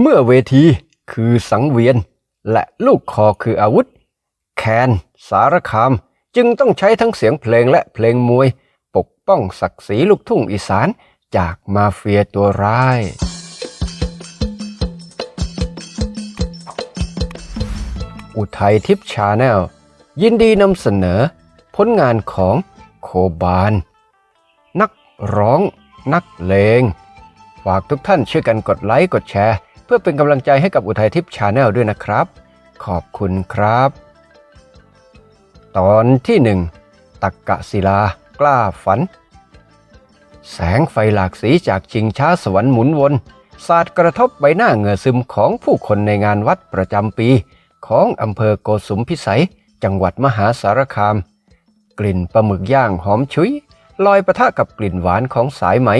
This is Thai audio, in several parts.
เมื่อเวทีคือสังเวียน และลูกคอคืออาวุธ แคนสารคาม จึงต้องใช้ทั้งเสียงเพลงและเพลงมวย ปกป้องศักดิ์ศรีลูกทุ่งอีสานจากมาเฟียตัวร้าย อุทัยทิพย์ชาแนล ยินดีนำเสนอ ผลงานของโคบาน นักร้อง นักเลง ฝากทุกท่านช่วยกันกดไลค์ กดแชร์ พื่อเป็นกำลังใจให้กับอุทัยทิพย์ชาแนลด้วยนะครับ ขอบคุณครับ ตอนที่หนึ่งตักกะศิลากล้าฝัน แสงไฟหลากสีจากชิงช้าสวรรค์หมุนวนสาดกระทบใบหน้าเหงื่อซึมของผู้คนในงานวัดประจำปี ของอำเภอโกสุมพิสัย จังหวัดมหาสารคาม กลิ่นปลาหมึกย่างหอมชุยลอยประทะกับกลิ่นหวานของสายไหม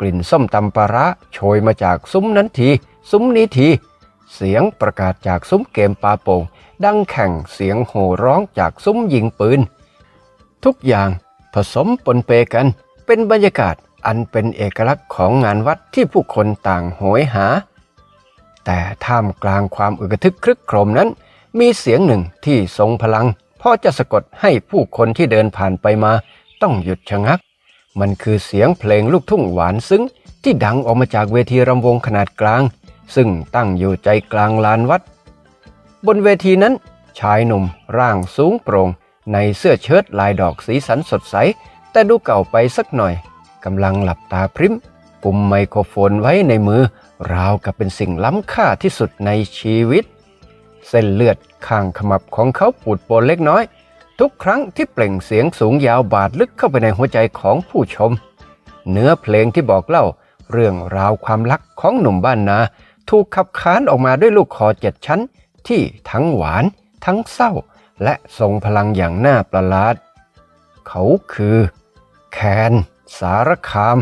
กลิ่นส้มตำปลาร้าโชยมาจากซุ้มนั้นที ซุ้มนี้ที เสียงประกาศจากซุ้มเกมปาโป่งดังแข่งเสียงโห่ร้องจากซุ้มยิงปืน ทุกอย่างผสมปนเปกัน เป็นบรรยากาศอันเป็นเอกลักษณ์ของงานวัดที่ผู้คนต่างโหยหา แต่ท่ามกลางความอึกทึกครึกโครมนั้น มีเสียงหนึ่งที่ทรงพลังพอจะสะกดให้ผู้คนที่เดินผ่านไปมา ต้องหยุดชะงัก มันคือเสียงเพลงลูกทุ่งหวานซึ้งที่ดังออกมาจากเวทีรำวงขนาดกลาง ซึ่งตั้งอยู่ใจกลางลานวัด บนเวทีนั้นชายหนุ่มร่างสูงโปร่งในเสื้อเชิ้ตลายดอกสีสันสดใส แต่ดูเก่าไปสักหน่อยกำลังหลับตาพริมกุมไมโครโฟนไว้ในมือ ราวกับเป็นสิ่งล้ำค่าที่สุดในชีวิต เส้นเลือดข้างขมับของเขาปูดโปนเล็กน้อย ทุกครั้งที่เปล่งเสียงสูงยาวบาดลึกเข้าไปในหัวใจของผู้ชม เนื้อเพลงที่บอกเล่า เรื่องราวความรักของหนุ่มบ้านนา ถูกขับขานออกมาด้วยลูกคอเจ็ดชั้น ที่ทั้งหวาน ทั้งเศร้า และทรงพลังอย่างน่าประหลาด เขาคือ แคน สารคาม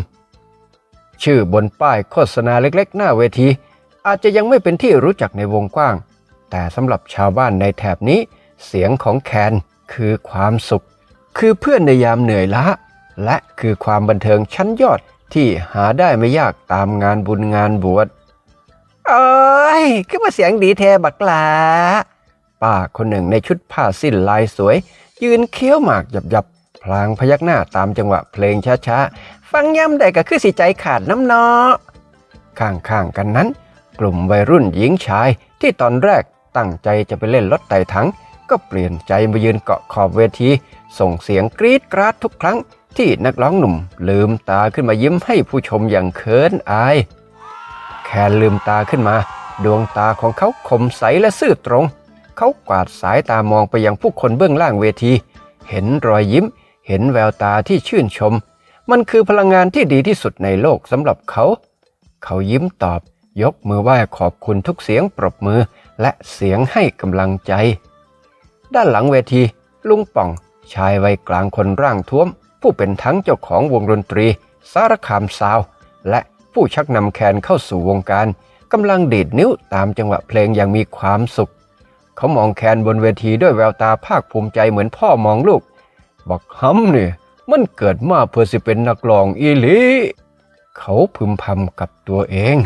ชื่อบนป้ายโฆษณาเล็กๆ หน้าเวที อาจจะยังไม่เป็นที่รู้จักในวงกว้าง แต่สำหรับชาวบ้านในแถบนี้ เสียงของแคนคือความสุข คือเพื่อนในยามเหนื่อยล้า และคือความบันเทิงชั้นยอดที่หาได้ไม่ยากตามงานบุญงานบวช เอ้ยคือมาเสียงดีแทบักหลาป้าคนหนึ่งในชุดผ้าสิ้นลายสวย ยืนเคี้ยวหมากหยับๆพลางพยักหน้าตามจังหวะเพลงช้าๆ ฟังย่ำได้ก็คือสิใจขาดน้ำเนาะข้างๆกันนั้น กลุ่มวัยรุ่นหญิงชายที่ตอนแรกตั้งใจจะไปเล่นรถไต่ถัง ก็เปลี่ยนใจมายืนเกาะขอบเวที ส่งเสียงกรี๊ดกราดทุกครั้ง ที่นักร้องหนุ่มลืมตาขึ้นมายิ้มให้ผู้ชมอย่างเขินอาย แคนลืมตาขึ้นมา ดวงตาของเขาคมใสและซื่อตรง เขากวาดสายตามองไปยังผู้คนเบื้องล่างเวที เห็นรอยยิ้ม เห็นแววตาที่ชื่นชม มันคือพลังงานที่ดีที่สุดในโลกสำหรับเขา เขายิ้มตอบ ยกมือไหว้ขอบคุณทุกเสียงปรบมือ และเสียงให้กำลังใจ ด้านหลังเวที ลุงป่อง ชายวัยกลางคนร่างท้วม ผู้เป็นทั้งเจ้าของวงดนตรี สารคามซาว และ ผู้ชักนำแคนเข้าสู่วงการกำลังดีดนิ้วตามจังหวะเพลงอย่างมีความสุข เขามองแคนบนเวทีด้วยแววตาภาคภูมิใจเหมือนพ่อมองลูก บอกฮัมเนี่ยมันเกิดมาเพื่อสิเป็นนักร้องอีหลีเขาพึมพำกับตัวเอง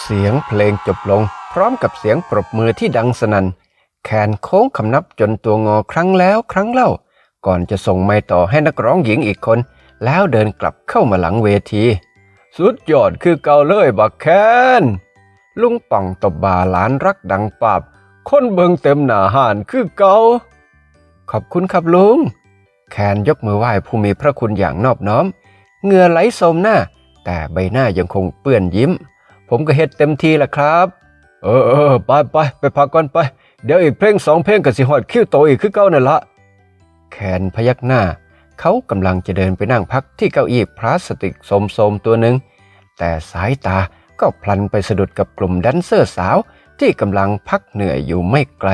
เสียงเพลงจบลง พร้อมกับเสียงปรบมือที่ดังสนัน่นแขนโค้งคำนับจนตัวงอครั้งแล้วครั้งเล่า ก่อนจะส่งไม้ต่อให้นักร้องหญิงอีกคน แล้วเดินกลับเข้ามาหลังเวที สุดยอดคือเกาเลยบักแคนลุงป่องตบบาหลานรักดังปาบคนเบิงเต็มหน้าห่านคือเกาขอบคุณครับลุง แคนยกมือไหว้ผู้มีพระคุณอย่างนอบน้อมเหงื่อไหลโสมหน้า แต่ใบหน้ายังคงเปื้อนยิ้ม ผมก็เฮ็ดเต็มทีละครับ เออเออไปไปไปพักก่อนไป เดี๋ยวอีกเพลงสองเพลงก็สิฮอดคิ้วโตอีกคือเก่านั่นละแคนพยักหน้า เขากำลังจะเดินไปนั่งพักที่เก้าอี้พลาสติกโสมๆตัวหนึ่ง แต่สายตาก็พลันไปสะดุดกับกลุ่มแดนเซอร์สาวที่กำลังพักเหนื่อยอยู่ไม่ไกล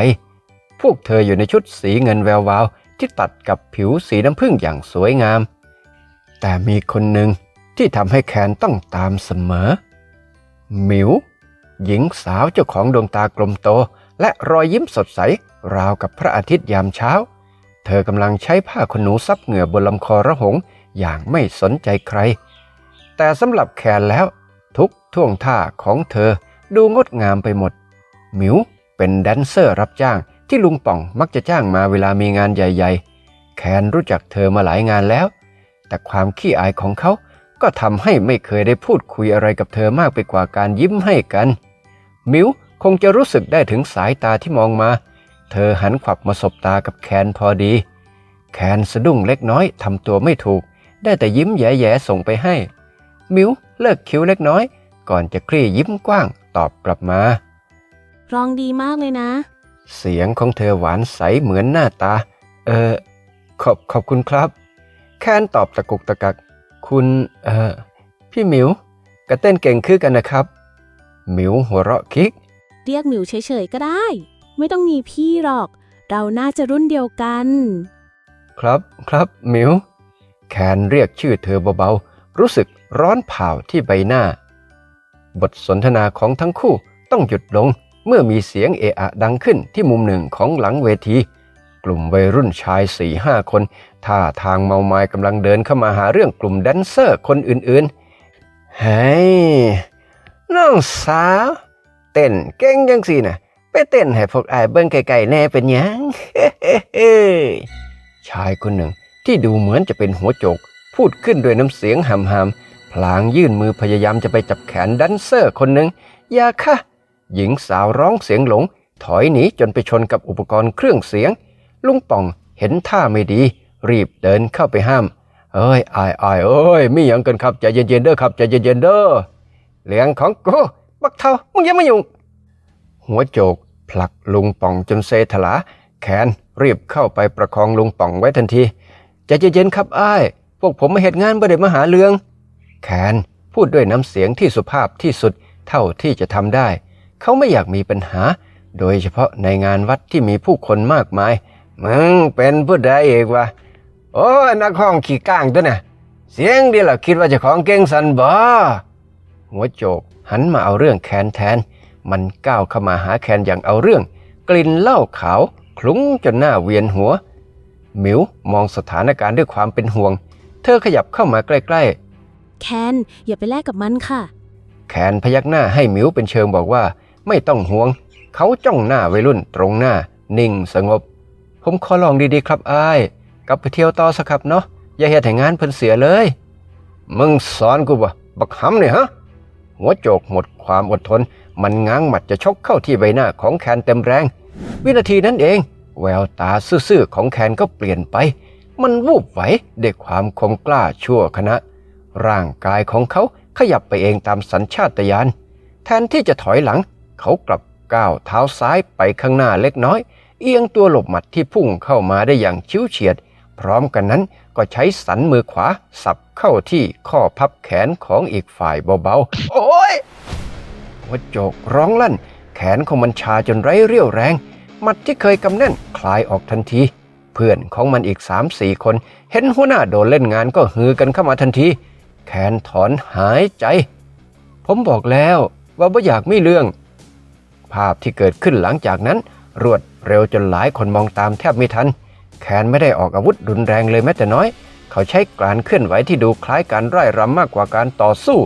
พวกเธออยู่ในชุดสีเงินแวววาวที่ตัดกับผิวสีน้ำผึ้งอย่างสวยงาม แต่มีคนหนึ่งที่ทำให้แคนต้องตามเสมอ หมิว หญิงสาวเจ้าของดวงตากลมโต และรอยยิ้มสดใส ราวกับพระอาทิตย์ยามเช้า เธอกำลังใช้ผ้าขนหนูซับเหงื่อบนลำคอระหงอย่างไม่สนใจใคร แต่สำหรับแคนแล้ว ทุกท่วงท่าของเธอดูงดงามไปหมด หมิวเป็นแดนเซอร์รับจ้างที่ลุงป่องมักจะจ้างมาเวลามีงานใหญ่ ๆ แคนรู้จักเธอมาหลายงานแล้ว แต่ความขี้อายของเขาก็ทำให้ไม่เคยได้พูดคุยอะไรกับเธอมากไปกว่าการยิ้มให้กัน มิวคงจะรู้สึกได้ถึงสายตาที่มองมา เธอหันขวับมาสบตากับแคนพอดี แคนสะดุ้งเล็กน้อยทำตัวไม่ถูก ได้แต่ยิ้มแย่ๆส่งไปให้ มิวเลิกคิ้วเล็กน้อย ก่อนจะคลี่ยิ้มกว้างตอบกลับมา ร้องดีมากเลยนะ เสียงของเธอหวานใสเหมือนหน้าตา เออ ขอบขอบคุณครับ แคนตอบตะกุกตะกัก คุณเออพี่หมิวกระเต้นเก่งขึ้นกันนะครับหมิวหัวเราะคิก เรียกหมิวเฉยๆก็ได้ ไม่ต้องมีพี่หรอก เราน่าจะรุ่นเดียวกัน ครับครับหมิว แคนเรียกชื่อเธอเบาๆ รู้สึกร้อนเผาที่ใบหน้า บทสนทนาของทั้งคู่ต้องหยุดลงเมื่อมีเสียงเอะอะดังขึ้นที่มุมหนึ่งของหลังเวที กลุ่มวัยรุ่นชายสี่ห้าคนท่าทางเมาไม้กำลังเดินเข้ามาหาเรื่องกลุ่มแดนเซอร์คนอื่นๆ เฮ้ยน้องสาว เต้นเก่งจังสินะ ไปเต้นให้พวกอายเบิ่งไกลๆแน่เป็นหยังชายคนหนึ่งที่ดูเหมือนจะเป็นหัวโจก พูดขึ้นด้วยน้ำเสียงหำหำๆพลางยื่นมือพยายามจะไปจับแขนแดันเซอร์คนหนึ่งอย่าค่ะ หญิงสาวร้องเสียงหลง ถอยหนีจนไปชนกับอุปกรณ์เครื่องเสียง ลุงป่องเห็นท่าไม่ดี รีบเดินเข้าไปห้าม เอ้ยอายอายเอ้ยไม่หยังกันครับใจเย็นๆเด้อครับใจเย็นๆเด้อเลี้ยงของกูบักเทามึงอยังไม่ยุ่ง หัวโจก ผลักลุงป่องจนเซถลา แขนรีบเข้าไปประคองลุงป่องไว้ทันทีใจเย็นๆครับอ้าย พวกผมมาเหตุงานบ่ได้มาหาเรื่อง แขนพูดด้วยน้ำเสียงที่สุภาพที่สุดเท่าที่จะทำได้ เขาไม่อยากมีปัญหา โดยเฉพาะในงานวัดที่มีผู้คนมากมาย มึงเป็นผู้ใดเอกวะโอ้นักห้องขี่ก้างตัวน่ะ เสียงเดียวล่ะคิดว่าจะของเก่งสันบ่หัวโจกหันมาเอาเรื่องแคนแทน มันก้าวเข้ามาหาแคนอย่างเอาเรื่อง กลิ่นเหล้าขาวคลุ้งจนหน้าเวียนหัว หมิวมองสถานการณ์ด้วยความเป็นห่วง เธอขยับเข้ามาใกล้แคนอย่าไปแลกกับมันค่ะๆแขนพยักหน้าให้หมิวเป็นเชิงบอกว่า ไม่ต้องห่วง เขาจ้องหน้าวัยรุ่นตรงหน้า นิ่งสงบ ผมขอลองดีๆครับอ้ายกลับไปเที่ยวต่อสักครับเนาะอย่าเฮ็ดให้งานเพิ่นเสียเลย มึงสอนกูบ่บักหำเนี่ยฮะ หัวโจกหมดความอดทน มันง้างหมัดจะชกเข้าที่ใบหน้าของแคนเต็มแรง วินาทีนั้นเอง แววตาซื่อๆของแคนก็เปลี่ยนไป มันวูบไหวด้วยความคมกล้าชั่วขณะ ร่างกายของเขาขยับไปเองตามสัญชาตญาณแทนที่จะถอยหลัง เขากลับก้าวเท้าซ้ายไปข้างหน้าเล็กน้อย เอียงตัวหลบหมัดที่พุ่งเข้ามาได้อย่างชิวเฉียด พร้อมกันนั้นก็ใช้สันมือขวาสับเข้าที่ข้อพับแขนของอีกฝ่ายเบาๆ โอ้ย หัวโจกร้องลั่น แขนของมันชาจนไร้เรี่ยวแรง มัดที่เคยกำแน่นคลายออกทันที เพื่อนของมันอีกสามสี่คน เห็นหัวหน้าโดนเล่นงานก็ฮือกันเข้ามาทันที แขนถอนหายใจ ผมบอกแล้วว่าไม่อยากไมีเรื่อง ภาพที่เกิดขึ้นหลังจากนั้น รวดเร็วจนหลายคนมองตามแทบไม่ทัน แขนไม่ได้ออกอาวุธรุนแรงเลยแม้แต่น้อย เขาใช้การเคลื่อนไหวที่ดูคล้ายการไร่รำมากกว่าการต่อสู้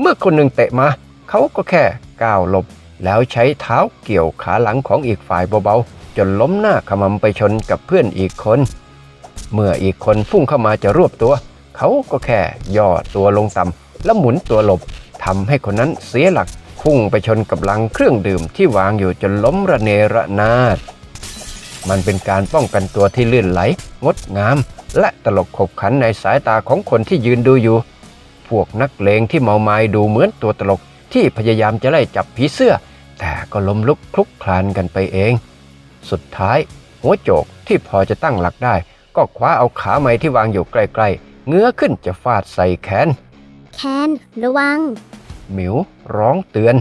เมื่อคนหนึ่งเตะมา เขาก็แค่ ก้าวหลบ แล้วใช้เท้าเกี่ยวขาหลังของอีกฝ่ายเบาๆ จนล้มหน้าขมำไปชนกับเพื่อนอีกคน เมื่ออีกคนพุ่งเข้ามาจะรวบตัว เขาก็แค่ย่อตัวลงต่ำแล้วหมุนตัวหลบทำให้คนนั้นเสียหลักพุ่งไปชนกับลังเครื่องดื่มที่วางอยู่จนล้มระเนระนาด มันเป็นการป้องกันตัวที่ลื่นไหล งดงาม และตลกขบขันในสายตาของคนที่ยืนดูอยู่ พวกนักเลงที่เมาไม้ดูเหมือนตัวตลก ที่พยายามจะไล่จับผีเสื้อ แต่ก็ล้มลุกคลุกคลานกันไปเอง สุดท้าย หัวโจกที่พอจะตั้งหลักได้ ก็คว้าเอาขาไม้ที่วางอยู่ใกล้ๆ เงื้อขึ้นจะฟาดใส่แขน แคนระวัง หมิวร้องเตือน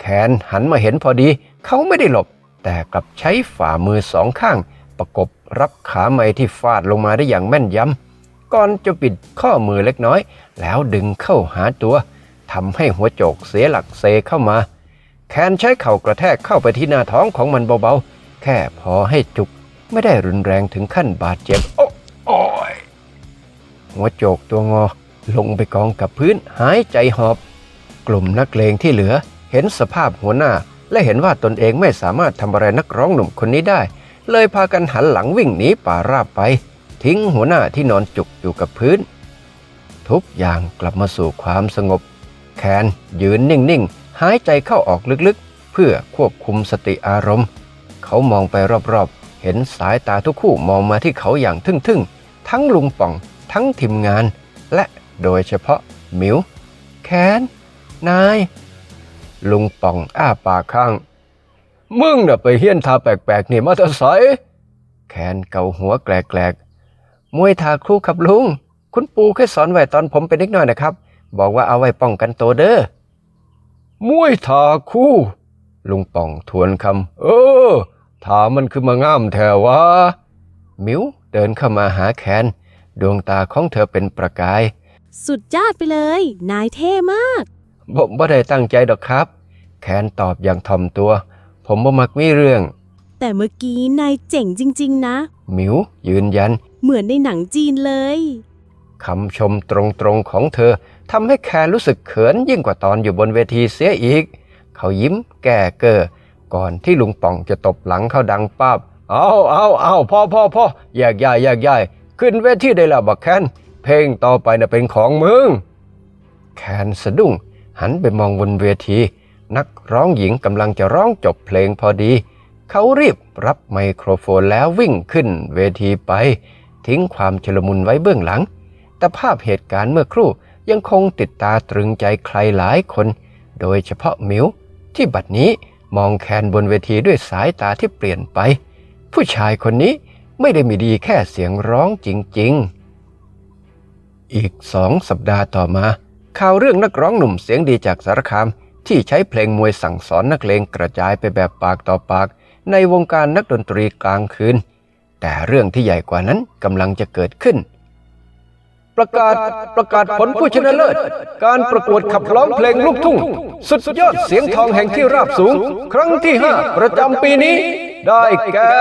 แคนหันมาเห็นพอดี เขาไม่ได้หลบ แต่กลับใช้ฝ่ามือสองข้าง ประกบรับขาไม้ที่ฟาดลงมาได้อย่างแม่นยำก่อนจะปิดข้อมือเล็กน้อย แล้วดึงเข้าหาตัว ทำให้หัวโจกเสียหลักเซเข้ามา แคนใช้เข่ากระแทกเข้าไปที่หน้าท้องของมันเบาๆ แค่พอให้จุกไม่ได้รุนแรงถึงขั้นบาดเจ็บ โอ้โอยหัวโจกตัวงอลงไปกองกับพื้นหายใจหอบ กลุ่มนักเลงที่เหลือเห็นสภาพหัวหน้า และเห็นว่าตนเองไม่สามารถทำอะไรนักร้องหนุ่มคนนี้ได้ เลยพากันหันหลังวิ่งหนีป่าราบไป ทิ้งหัวหน้าที่นอนจุกอยู่กับพื้น ทุกอย่างกลับมาสู่ความสงบ แคนยืนนิ่ง ๆ หายใจเข้าออกลึกๆ เพื่อควบคุมสติอารมณ์ เขามองไปรอบๆ เห็นสายตาทุกคู่มองมาที่เขาอย่างทึ่งๆ ทั้งลุงป่อง ทั้งทีมงาน และโดยเฉพาะหมิวแคนนาย ลุงป่องอ้าปากข้าง มึงน่ะไปเฮี้ยนทาแปลกๆนี่มาแต่ไสแคนเกาหัวแกลกๆมวยทาครูครับลุง คุณปู่เคยสอนไว้ตอนผมเป็นเด็กน้อยนะครับ บอกว่าเอาไว้ป้องกันตัวเด้อมวยทาคู่ ลุงป่องทวนคำเออ ถามันคือมาง่ามแถววะมิวเดินเข้ามาหาแคน ดวงตาของเธอเป็นประกาย สุดยอดไปเลย นายเท่มาก ผมบ่ได้ตั้งใจดอกครับ แคนตอบอย่างถ่อมตัว ผมบ่มักมีเรื่อง แต่เมื่อกี้นายเจ๋งจริง ๆ นะหมิวยืนยัน เหมือนในหนังจีนเลย คำชมตรงๆของเธอ ทำให้แคนรู้สึกเขินยิ่งกว่าตอนอยู่บนเวทีเสียอีก เขายิ้มแก่เกอก่อนที่ลุงป่องจะตบหลังเขาดังป้าบเอาเอาเอาพ่อพ่อพ่อแยกย้ายแยกย้ายขึ้นเวทีได้แล้วบักแคนเพลงต่อไปน่ะเป็นของมึง แคนสะดุ้งหันไปมองบนเวที นักร้องหญิงกำลังจะร้องจบเพลงพอดี เขารีบรับไมโครโฟนแล้ววิ่งขึ้นเวทีไป ทิ้งความชลมุนไว้เบื้องหลัง แต่ภาพเหตุการณ์เมื่อครู่ ยังคงติดตาตรึงใจใครหลายคน โดยเฉพาะมิวที่บัดนี้มองแคนบนเวทีด้วยสายตาที่เปลี่ยนไป ผู้ชายคนนี้ไม่ได้มีดีแค่เสียงร้องจริง ๆ อีกสองสัปดาห์ต่อมา ข่าวเรื่องนักร้องหนุ่มเสียงดีจากสารคาม ที่ใช้เพลงมวยสั่งสอนนักเลงกระจายไปแบบปากต่อปาก ในวงการนักดนตรีกลางคืน แต่เรื่องที่ใหญ่กว่านั้นกำลังจะเกิดขึ้น ประกาศประกาศผลผู้ชนะเลิศ การประกวดขับร้องเพลงลูกทุ่ง สุดยอดเสียงทองแห่งที่ราบสูง ครั้งที่ 5 ประจำปีนี้ ได้แก่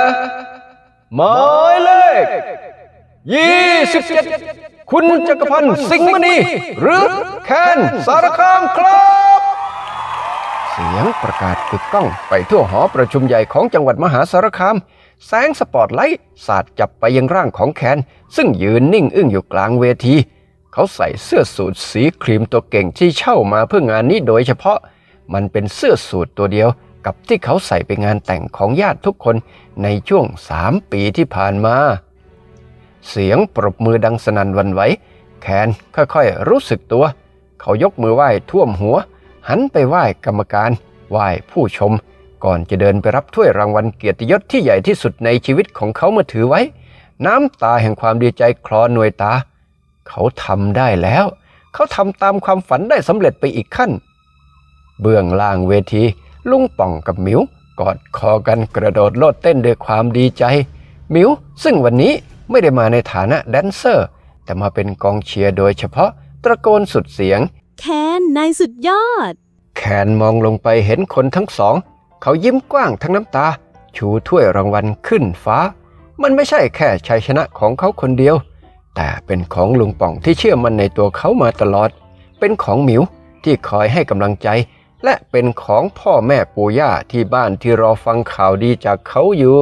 หมายเลข27 คุณจักรพันธ์สิงห์มณี หรือแคนสารคามครับ เสียงประกาศกึกก้องไปทั่วหอประชุมใหญ่ของจังหวัดมหาสารคาม แสงสปอตไลท์สาดจับไปยังร่างของแคน ซึ่งยืนนิ่งอึ้งอยู่กลางเวที เขาใส่เสื้อสูทสีครีมตัวเก่งที่เช่ามาเพื่องานนี้โดยเฉพาะ มันเป็นเสื้อสูทตัวเดียวกับที่เขาใส่ไปงานแต่งของญาติทุกคนในช่วงสามปีที่ผ่านมา เสียงปรบมือดังสนั่นวันไหว แคนค่อยๆรู้สึกตัว เขายกมือไหว้ท่วมหัว หันไปไหว้กรรมการ ไหว้ผู้ชม ก่อนจะเดินไปรับถ้วยรางวัลเกียรติยศที่ใหญ่ที่สุดในชีวิตของเขาเมื่อถือไว้ น้ำตาแห่งความดีใจคลอหน่วยตา เขาทำได้แล้ว เขาทำตามความฝันได้สำเร็จไปอีกขั้น เบื้องล่างเวที ลุงป่องกับหมิวกอดคอกันกระโดดโลดเต้นด้วยความดีใจหมิวซึ่งวันนี้ไม่ได้มาในฐานะแดนเซอร์ แต่มาเป็นกองเชียร์โดยเฉพาะตะโกนสุดเสียง แคนนายสุดยอด แคนมองลงไปเห็นคนทั้งสอง เขายิ้มกว้างทั้งน้ำตา ชูถ้วยรางวัลขึ้นฟ้า มันไม่ใช่แค่ชัยชนะของเขาคนเดียว แต่เป็นของลุงป่องที่เชื่อมันในตัวเขามาตลอด เป็นของหมิวที่คอยให้กำลังใจ และเป็นของพ่อแม่ปู่ย่าที่บ้านที่รอฟังข่าวดีจากเขาอยู่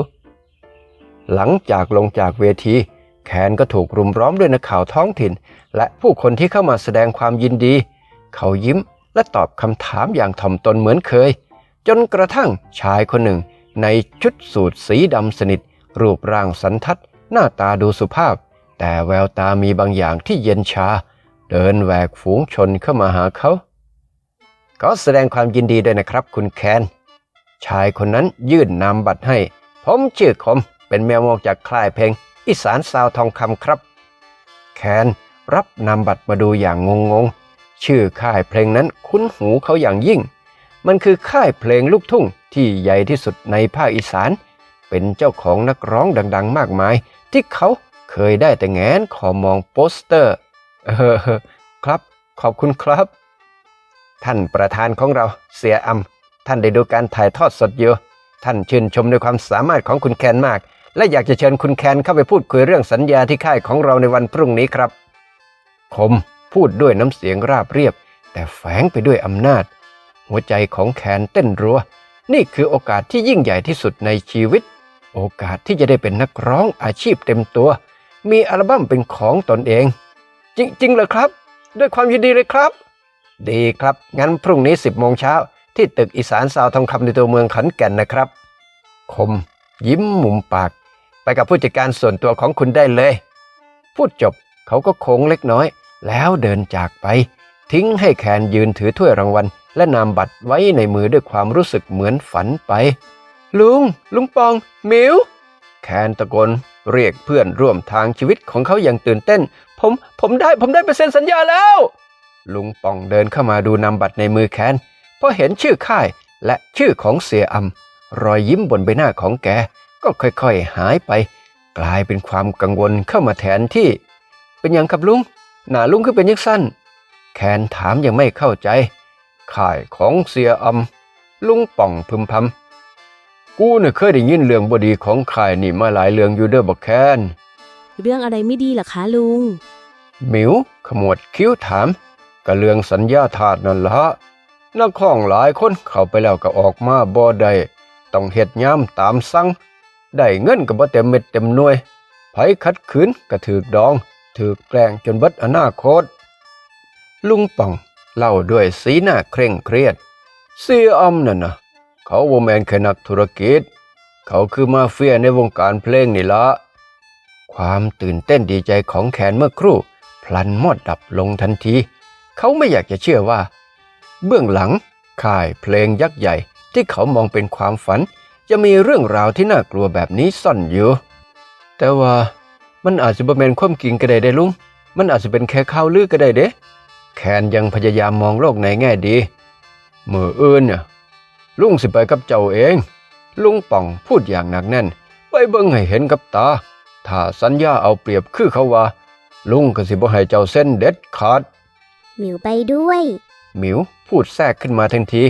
หลังจากลงจากเวที แคนก็ถูกรุมร้อมด้วยนักข่าวท้องถิ่น และผู้คนที่เข้ามาแสดงความยินดี เขายิ้มและตอบคำถามอย่างถ่อมตนเหมือนเคย จนกระทั่งชายคนหนึ่งในชุดสูทสีดำสนิท รูปร่างสันทัด หน้าตาดูสุภาพ แต่แววตามีบางอย่างที่เย็นชา เดินแหวกฝูงชนเข้ามาหาเขา ก็แสดงความยินดีด้วยนะครับคุณแคน ชายคนนั้นยื่นนามบัตรให้ ผมชื่อคม เป็นแมวมองจากค่ายเพลง อีสานซาวทองคำครับ แคนรับนามบัตรมาดูอย่างงงๆชื่อค่ายเพลงนั้นคุ้นหูเขาอย่างยิ่ง มันคือค่ายเพลงลูกทุ่งที่ใหญ่ที่สุดในภาคอีสาน เป็นเจ้าของนักร้องดังๆ มากมาย ที่เขาเคยได้แต่แงนขอมองโปสเตอร์เออครับ ขอบคุณครับ ท่านประธานของเราเสียอำท่านได้ดูการถ่ายทอดสดอยู่ท่านชื่นชมในความสามารถของคุณแคนมาก และอยากจะเชิญคุณแคนเข้าไปพูดคุยเรื่องสัญญาที่ค่ายของเราในวันพรุ่งนี้ครับ คมพูดด้วยน้ำเสียงราบเรียบ แต่แฝงไปด้วยอำนาจ หัวใจของแคนเต้นรัว นี่คือโอกาสที่ยิ่งใหญ่ที่สุดในชีวิต โอกาสที่จะได้เป็นนักร้องอาชีพเต็มตัว มีอัลบั้มเป็นของตนเอง จริงๆเหรอครับ ด้วยความยินดีเลยครับ ดีครับ งั้นพรุ่งนี้ 10โมงเช้าที่ตึกอีสานสาวทองคำในตัวเมืองขอนแก่นนะครับ คม ยิ้มมุมปาก ไปกับผู้จัดการส่วนตัวของคุณได้เลย พูดจบเขาก็โค้งเล็กน้อย แล้วเดินจากไป ทิ้งให้แคนยืนถือถ้วยรางวัล และนามบัตรไว้ในมือด้วยความรู้สึกเหมือนฝันไป ลุง ลุงปองหมิวแคนตะโกนเรียกเพื่อนร่วมทางชีวิตของเขาอย่างตื่นเต้น ผมผมได้ผมได้เปอร์เซ็นต์สัญญาแล้ว ลุงปองเดินเข้ามาดูนามบัตรในมือแคนพอเห็นชื่อค่ายและชื่อของเสียอำรอยยิ้มบนใบหน้าของแกก็ค่อยๆหายไป กลายเป็นความกังวลเข้ามาแทนที่ เป็นยังครับลุงหน้าลุงคือเป็นยังสั้น แคนถามยังไม่เข้าใจ ข่ายของเสียอำลุงป่องพึมพำ กูเนี่ยเคยได้ยินเรื่องบดีของข่ายนี่มาหลายเรื่องอยู่เด้อบักแคนเรื่องอะไรไม่ดีล่ะคะลุง หมิวขมวดคิ้วถามก็เรื่องสัญญาทาสนั่นละนักข้องหลายคนเข้าไปแล้วก็ออกมาบ่ได้ต้องเฮ็ดยามตามสั่งได้เงินก็บ่เต็มเม็ดเต็มหน่วยไผขัดขืนก็ถูกดองถูกแกล้งจนเบิดอนาคต ลุงป่องเล่าด้วยสีหน้าเคร่งเครียดเสียอำนั่นนะ เขาบ่แมนแค่นักธุรกิจ เขาคือมาเฟียในวงการเพลงนี่ละ ความตื่นเต้นดีใจของแคนเมื่อครู่ พลันมอดดับลงทันที เขาไม่อยากจะเชื่อว่า เบื้องหลังค่ายเพลงยักษ์ใหญ่ที่เขามองเป็นความฝัน จะมีเรื่องราวที่น่ากลัวแบบนี้ซ่อนอยู่ แต่ว่ามันอาจจะบ่แมนความจริงก็ได้เด้ลุง มันอาจจะเป็นแค่ข่าวลือก็ได้เด้แคนยังพยายามมองโลกในแง่ดี เมื่ออื่นเนี่ย ลุงสิไปกับเจ้าเอง ลุงป่องพูดอย่างหนักแน่น ไปเบิ่งให้เห็นกับตา ถ้าสัญญาเอาเปรียบคือเขาว่า ลุงก็สิบ่ให้เจ้าเส้นเด็ดขาด หมิวไปด้วย หมิวพูดแทรกขึ้นมาทันที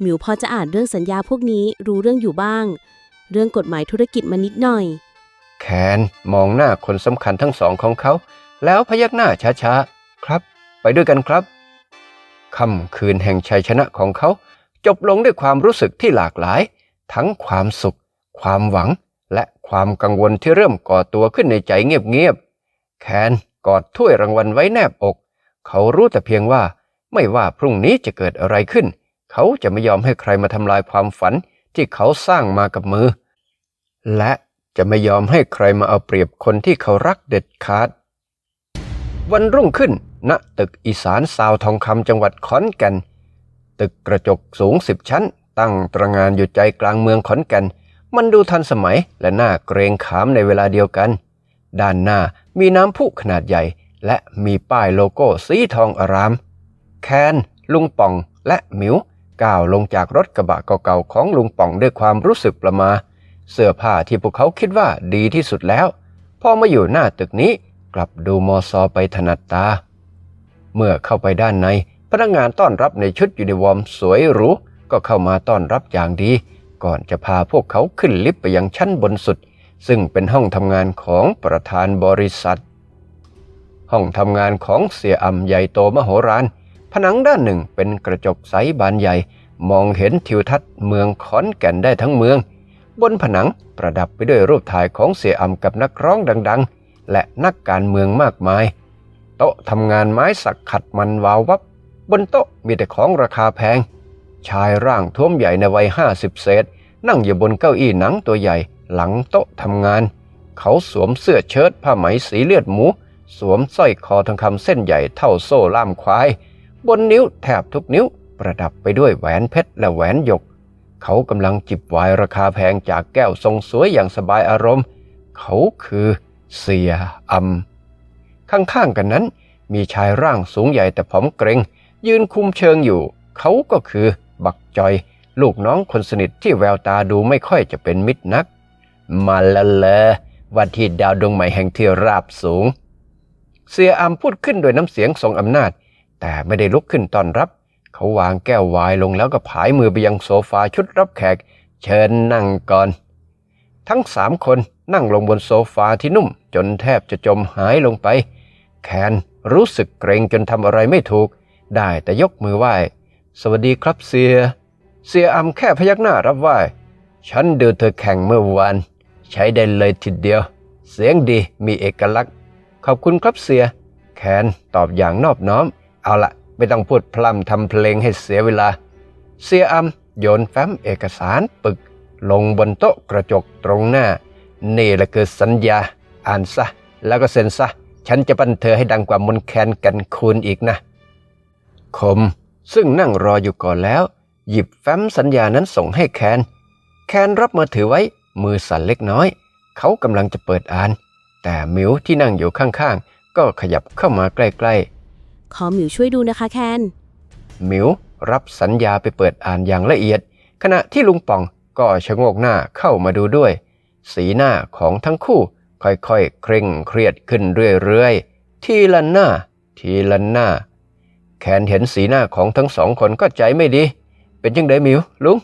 หมิวพอจะอ่านเรื่องสัญญาพวกนี้รู้เรื่องอยู่บ้าง เรื่องกฎหมายธุรกิจมานิดหน่อย แคนมองหน้าคนสำคัญทั้งสองของเขา แล้วพยักหน้าช้าๆ ครับ ไปด้วยกันครับ ค่ำคืนแห่งชัยชนะของเขา จบลงด้วยความรู้สึกที่หลากหลาย ทั้งความสุข ความหวัง และความกังวลที่เริ่มก่อตัวขึ้นในใจเงียบๆ แคนกอดถ้วยรางวัลไว้แนบอก เขารู้แต่เพียงว่า ไม่ว่าพรุ่งนี้จะเกิดอะไรขึ้น เขาจะไม่ยอมให้ใครมาทำลายความฝันที่เขาสร้างมากับมือ และจะไม่ยอมให้ใครมาเอาเปรียบคนที่เขารักเด็ดขาด วันรุ่งขึ้นณตึกอีสานซาวทองคำจังหวัดขอนแก่น ตึกกระจกสูงสิบชั้น ตั้งตระงานอยู่ใจกลางเมืองขอนแก่น มันดูทันสมัยและน่าเกรงขามในเวลาเดียวกัน ด้านหน้ามีน้ำพุขนาดใหญ่ และมีป้ายโลโก้สีทองอาราม แคน ลุงป่องและหมิวก้าวลงจากรถกระบะเก่าๆของลุงป่องด้วยความรู้สึกประมา เสื้อผ้าที่พวกเขาคิดว่าดีที่สุดแล้ว พอมาอยู่หน้าตึกนี้กลับดูมอซอไปถนัดตา เมื่อเข้าไปด้านใน พนักงานต้อนรับในชุดยูนิวอร์มสวยหรูก็เข้ามาต้อนรับอย่างดี ก่อนจะพาพวกเขาขึ้นลิฟต์ไปยังชั้นบนสุด ซึ่งเป็นห้องทำงานของประธานบริษัท ห้องทำงานของเสียอ่ำใหญ่โตมโหฬารผนังด้านหนึ่งเป็นกระจกใสบานใหญ่ มองเห็นทิวทัศน์เมืองขอนแก่นได้ทั้งเมือง บนผนังประดับไปด้วยรูปถ่ายของเสียอ่ำกับนักร้องดัง ๆ และนักการเมืองมากมาย โต๊ะทำงานไม้สักขัดมันวาววับ บนโต๊ะมีแต่ของราคาแพง ชายร่างท้วมใหญ่ในวัยห้าสิบเศษ นั่งอยู่บนเก้าอี้หนังตัวใหญ่หลังโต๊ะทำงาน เขาสวมเสื้อเชิ้ตผ้าไหมสีเลือดหมู สวมสร้อยคอทองคำเส้นใหญ่เท่าโซ่ล่ามควาย บนนิ้วแทบทุกนิ้วประดับไปด้วยแหวนเพชรและแหวนหยก เขากำลังจิบไวน์ราคาแพงจากแก้วทรงสวยอย่างสบายอารมณ์ เขาคือเสียอำข้างๆกันนั้นมีชายร่างสูงใหญ่แต่ผอมเกรง ยืนคุมเชิงอยู่ เขาก็คือบักจอย ลูกน้องคนสนิทที่แววตาดูไม่ค่อยจะเป็นมิตรนัก มาละเลยวันที่ดาวดวงใหม่แห่งที่ราบสูง เสียอำพูดขึ้นโดยน้ำเสียงทรงอำนาจ แต่ไม่ได้ลุกขึ้นต้อนรับ เขาวางแก้วไวน์ลงแล้วก็ผายมือไปยังโซฟาชุดรับแขก เชิญนั่งก่อน ทั้งสามคนนั่งลงบนโซฟาที่นุ่ม จนแทบจะจมหายลงไป แคนรู้สึกเกรงจนทำอะไรไม่ถูก ได้แต่ยกมือไหว้ สวัสดีครับเสีย เสียอำแค่พยักหน้ารับไหว่าฉันดูเธอแข่งเมื่อวาน ใช้ได้เลยทีเดียว เสียงดีมีเอกลักษณ์ ขอบคุณครับเสีย แคนตอบอย่างนอบน้อม เอาละไม่ต้องพูดพร่ำทำเพลงให้เสียเวลา เสียอำโยนแฟ้มเอกสารปึก ลงบนโต๊ะกระจกตรงหน้า นี่แหละคือสัญญา อ่านซะ แล้วก็เซ็นซะ ฉันจะปั้นเธอให้ดังกว่ามนแคนกันคูณอีกนะ คม ซึ่งนั่งรออยู่ก่อนแล้ว หยิบแฟ้มสัญญานั้นส่งให้แคน แคนรับมาถือไว้มือสั่นเล็กน้อย เขากำลังจะเปิดอ่าน แต่หมิวที่นั่งอยู่ข้างๆ ก็ขยับเข้ามาใกล้ๆ ขอหมิวช่วยดูนะคะแคนหมิวรับสัญญาไปเปิดอ่านอย่างละเอียด ขณะที่ลุงป่องก็ชะโงกหน้าเข้ามาดูด้วย สีหน้าของทั้งคู่ค่อยๆ เคร่งเครียดขึ้นเรื่อยๆ ทีละหน้า ทีละหน้า แคนเห็นสีหน้าของทั้งสองคนก็ใจไม่ดี เป็นยังไงหมิวลุง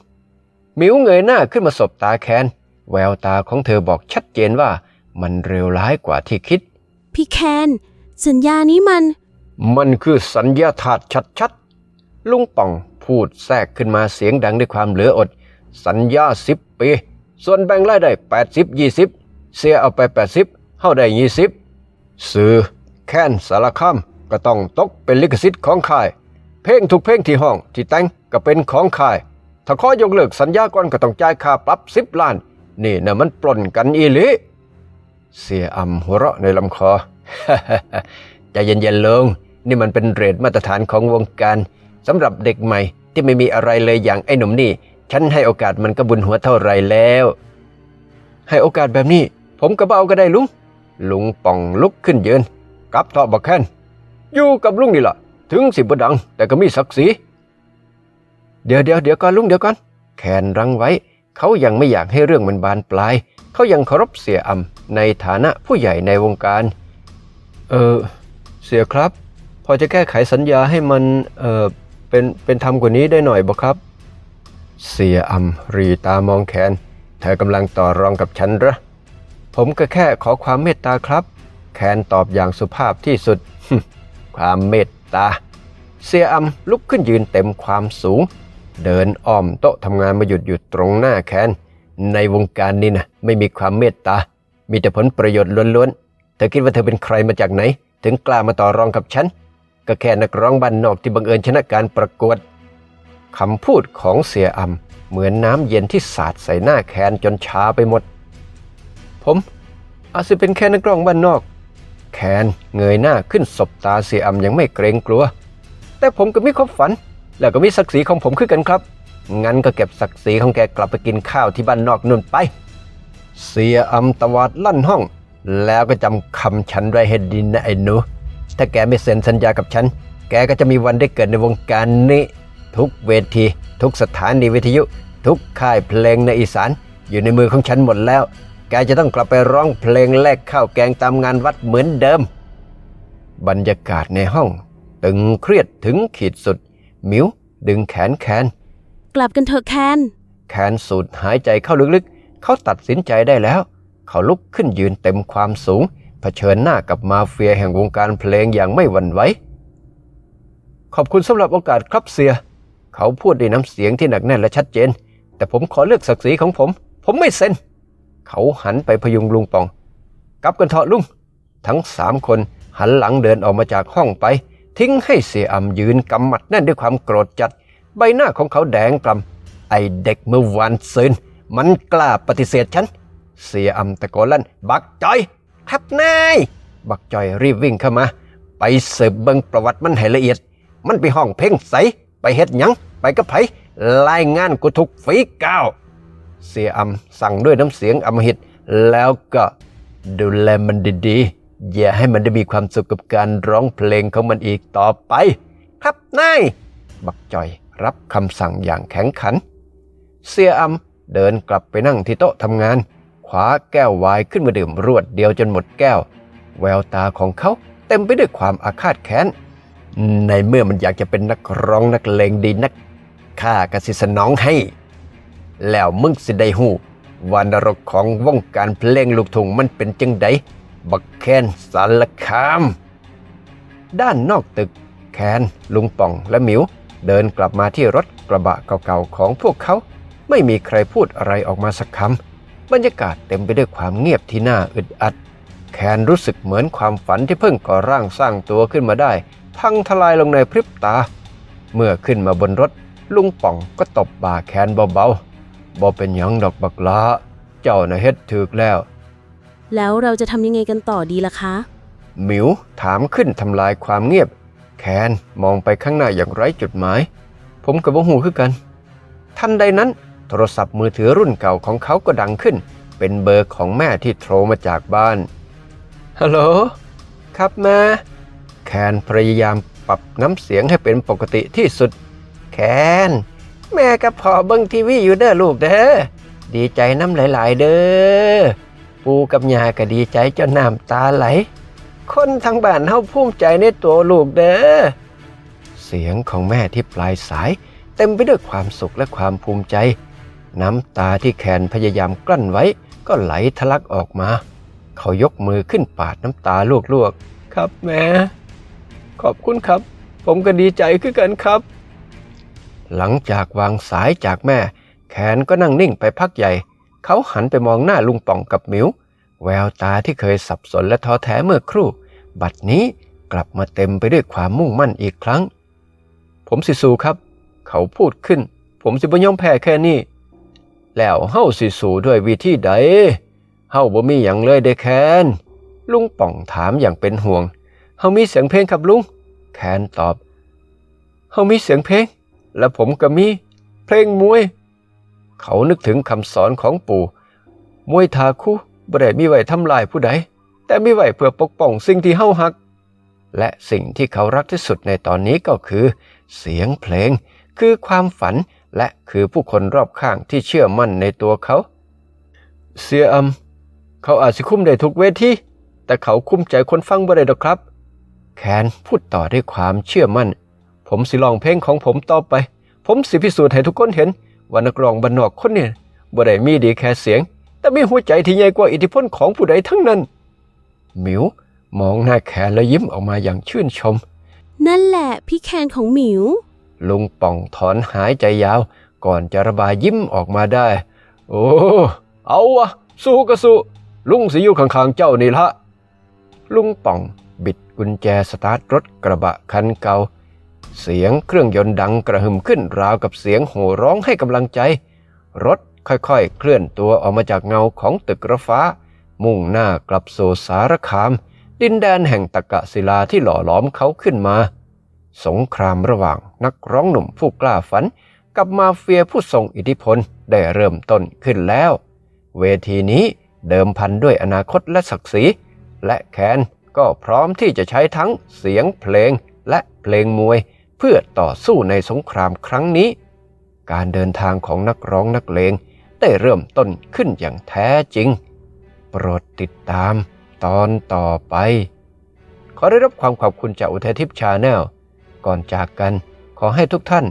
หมิวเงยหน้าขึ้นมาสบตาแคนแววตาของเธอบอกชัดเจนว่ามันเร็วร้ายกว่าที่คิด พี่แคน สัญญานี้มัน มันคือสัญญาถาดชัดๆ ลุงป่องพูดแทรกขึ้นมาเสียงดังด้วยความเหลืออด สัญญาสิบปี ส่วนแบ่งรายได้แปดสิบยี่สิบเสียเอาไปแปดสิบเฮาได้ยี่สิบซื้อแค้นสารคาม ก็ต้องตกเป็นลิขสิทธิ์ของค่าย เพลงทุกเพลงที่ห้องที่แต่งก็เป็นของค่าย ถ้าข้อยกเลิกสัญญาก่อนก็ต้องจ่ายค่าปรับสิบล้าน นี่นะมันปล้นกันอีหลีเสียอำหัวเราะในลำคอใจเย็นๆลง นี่มันเป็นเรทมาตรฐานของวงการสำหรับเด็กใหม่ที่ไม่มีอะไรเลยอย่างไอ้หนุ่มนี่ ฉันให้โอกาสมันก็บุญหัวเท่าไรแล้ว ให้โอกาสแบบนี้ ผมก็เบาก็ได้ลุง ลุงป่องลุกขึ้นยืนกลับเถาะบักแคน อยู่กับลุงนี่ล่ะ ถึงสิบดัง แต่ก็มีศักดิ์ศรีเดี๋ยวเดี๋ยวเดี๋ยวก่อนลุงเดี๋ยวก่อนแคนรั้งไว้ เขายังไม่อยากให้เรื่องมันบานปลาย เขายังเคารพเสียอำในฐานะผู้ใหญ่ในวงการ เออเสียครับ พอจะแก้ไขสัญญาให้มันเออเป็นเป็นธรรมกว่านี้ได้หน่อยบ่ครับ เสียอำรีตามองแคนเธอกำลังต่อรองกับฉันเหรอผมก็แค่ขอความเมตตาครับ แคนตอบอย่างสุภาพที่สุด ความเมตตา เสียอำลุกขึ้นยืนเต็มความสูง เดินอ้อมโต๊ะทำงานมาหยุดอยู่ตรงหน้าแคนในวงการนี้นะไม่มีความเมตตา มีแต่ผลประโยชน์ล้วนๆ เธอคิดว่าเธอเป็นใครมาจากไหน ถึงกล้ามาต่อรองกับฉัน ก็แค่นักร้องบ้านนอกที่บังเอิญชนะการประกวดคำพูดของเสียอำเหมือนน้ำเย็นที่สาดใส่หน้าแคนจนชาไปหมด ผมอาจจะเป็นแค่นักร้องบ้านนอก แคนเงยหน้าขึ้นสบตาเสียอำยังไม่เกรงกลัว แต่ผมก็มีความฝัน แล้วก็มีศักดิ์ศรีของผมขึ้นกันครับ งั้นก็เก็บศักดิ์ศรีของแกกลับไปกินข้าวที่บ้านนอกนุ่นไป เสียอำตวาดลั่นห้อง แล้วก็จำคำฉันไว้ให้ดีนะไอ้หนู ถ้าแกไม่เซ็นสัญญากับฉัน แกก็จะมีวันได้เกิดในวงการนี้ ทุกเวที ทุกสถานีวิทยุ ทุกค่ายเพลงในอีสาน อยู่ในมือของฉันหมดแล้ว แกจะต้องกลับไปร้องเพลงแลกข้าวแกงตามงานวัดเหมือนเดิม บรรยากาศในห้อง ตึงเครียดถึงขีดสุด มิวดึงแขนแคนกลับกันเถอะแคน แคนสูดหายใจเข้าลึกๆ เขาตัดสินใจได้แล้ว เขาลุกขึ้นยืนเต็มความสูง เผชิญหน้ากับมาเฟียแห่งวงการเพลงอย่างไม่หวั่นไหวขอบคุณสำหรับโอกาสครับเสีย เขาพูดด้วยน้ำเสียงที่หนักแน่นและชัดเจน แต่ผมขอเลือกศักดิ์ศรีของผม ผมไม่เซ็น เขาหันไปพยุงลุงปอง กลับกันเถอะลุง ทั้งสามคนหันหลังเดินออกมาจากห้องไป ทิ้งให้เสียอ่ำยืนกำหมัดแน่นด้วยความโกรธจัด ใบหน้าของเขาแดงกล่ำไอเด็กเมื่อวานซืนมันกล้าปฏิเสธฉัน เสียอ่ำตะโกนลั่น บักจอย ครับนาย บักจอยรีบวิ่งเข้ามา ไปสืบเบิงประวัติมันให้ละเอียด มันไปห้องเพ่งใส ไปเฮ็ดยัง ไปกับไผรายงานกูทุกฝีก้าว เสียอ่ำสั่งด้วยน้ำเสียงอำมหิต แล้วก็ดูแลมันดีๆ อย่าให้มันได้มีความสุขกับการร้องเพลงของมันอีกต่อไป ครับนายบักจอยรับคำสั่งอย่างแข็งขัน เสียอำเดินกลับไปนั่งที่โต๊ะทำงาน ขวาแก้วไวายขึ้นมาดื่มรวดเดียวจนหมดแก้ว แววตาของเขาเต็มไปด้วยความอาฆาตแค้น ในเมื่อมันอยากจะเป็นนักร้องนักเลงดีนักข้าก็สิสนองให้ แล้วมึงสิได้หูวานรกของวงการเพลงลูกทุ่งมันเป็นจังไดบักแคนสารคาม ด้านนอกตึกแคนลุงป่องและหมิว เดินกลับมาที่รถกระบะเก่าๆของพวกเขา ไม่มีใครพูดอะไรออกมาสักคำบรรยากาศเต็มไปด้วยความเงียบที่น่าอึดอัด แคนรู้สึกเหมือนความฝันที่เพิ่งก่อร่างสร้างตัวขึ้นมาได้ พังทลายลงในพริบตา เมื่อขึ้นมาบนรถลุงป่องก็ตบบ่าแคนเบาๆ บ่เป็นหยังดอกบักลาเจ้าน่ะเฮ็ดถูกแล้ว แล้วเราจะทำยังไงกันต่อดีล่ะคะ หมิวถามขึ้นทำลายความเงียบ แคนมองไปข้างหน้าอย่างไร้จุดหมาย ผมกับว่าหูคือกัน ทันใดนั้นโทรศัพท์มือถือรุ่นเก่าของเขาก็ดังขึ้น เป็นเบอร์ของแม่ที่โทรมาจากบ้าน ฮัลโหล ครับแม่ แคนพยายามปรับน้ำเสียงให้เป็นปกติที่สุด แคน แม่กับพ่อเบิ่งทีวีอยู่เด้อลูกเด้อดีใจน้ำหลาย ๆ เด้อปูกับยาก็ดีใจจนน้ำตาไหล คนทางบ้านเฮาภูมิใจในตัวลูกเด้อเสียงของแม่ที่ปลายสาย เต็มไปด้วยความสุขและความภูมิใจ น้ำตาที่แคนพยายามกลั้นไว้ ก็ไหลทะลักออกมา เขายกมือขึ้นปาดน้ำตาลวกๆ ครับแม่ขอบคุณครับ ผมก็ดีใจคือกันครับ หลังจากวางสายจากแม่แคนก็นั่งนิ่งไปพักใหญ่ เขาหันไปมองหน้าลุงป่องกับหมิว แววตาที่เคยสับสนและท้อแท้เมื่อครู่ บัดนี้กลับมาเต็มไปด้วยความมุ่งมั่นอีกครั้ง ผมสิสูครับ เขาพูดขึ้น ผมสิบ่ยอมแพ้แค่นี้แล้วเฮาสิสูด้วยวิธีใดเฮาบ่มีหยังเลยเด้แคนลุงป่องถามอย่างเป็นห่วงเฮามีเสียงเพลงครับลุง แคนตอบเฮามีเสียงเพลง และผมก็มี เพลงมวย เขานึกถึงคำสอนของปู่ มวยทาคุบ่ได้มีไว้ทำลายผู้ใด แต่มีไว้เพื่อปกป้องสิ่งที่เฮาฮัก และสิ่งที่เขารักที่สุดในตอนนี้ก็คือ เสียงเพลง คือความฝันและคือผู้คนรอบข้างที่เชื่อมั่นในตัวเขา เสียอำเขาอาจสิคุ้มได้ทุกเวทีแต่เขาคุ้มใจคนฟังบ่ได้ดอกครับ แคนพูดต่อด้วยความเชื่อมั่น ผมสิลองเพลงของผมต่อไป ผมสิพิสูจน์ให้ทุกคนเห็น ว่านักร้องบ้านนอกคนเนี่ยบ่ได้มีดีแค่เสียง แต่มีหัวใจที่ใหญ่กว่าอิทธิพลของผู้ใดทั้งนั้น หมิวมองหน้าแคนแล้วยิ้มออกมาอย่างชื่นชม นั่นแหละพี่แคนของหมิว ลุงป่องถอนหายใจยาว ก่อนจะระบายยิ้มออกมาได้ โอ้ เอาวะ สู้ก็สู้ ลุงสิอยู่ข้างๆเจ้านี่ละ ลุงป่องบิดกุญแจสตาร์ทรถกระบะคันเก่า เสียงเครื่องยนต์ดังกระหึ่มขึ้นราวกับเสียงโห่ร้องให้กำลังใจ รถค่อยๆ เคลื่อนตัวออกมาจากเงาของตึกระฟ้า มุ่งหน้ากลับสู่สารคาม ดินแดนแห่งตะกะศิลาที่หล่อหลอมเขาขึ้นมา สงครามระหว่างนักร้องหนุ่มผู้กล้าฝัน กับมาเฟียผู้ทรงอิทธิพลได้เริ่มต้นขึ้นแล้ว เวทีนี้เดิมพันด้วยอนาคตและศักดิ์ศรี และแคนก็พร้อมที่จะใช้ทั้งเสียงเพลงและเพลงมวย เพื่อต่อสู้ในสงครามครั้งนี้ การเดินทางของนักร้องนักเลงได้เริ่มต้นขึ้นอย่างแท้จริง โปรดติดตามตอนต่อไป ขอได้รับความขอบคุณจากอุทัยทิพย์ชาแนลก่อนจากกันขอให้ทุกท่าน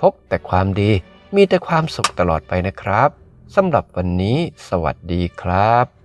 พบแต่ความดีมีแต่ความสุขตลอดไปนะครับสำหรับวันนี้สวัสดีครับ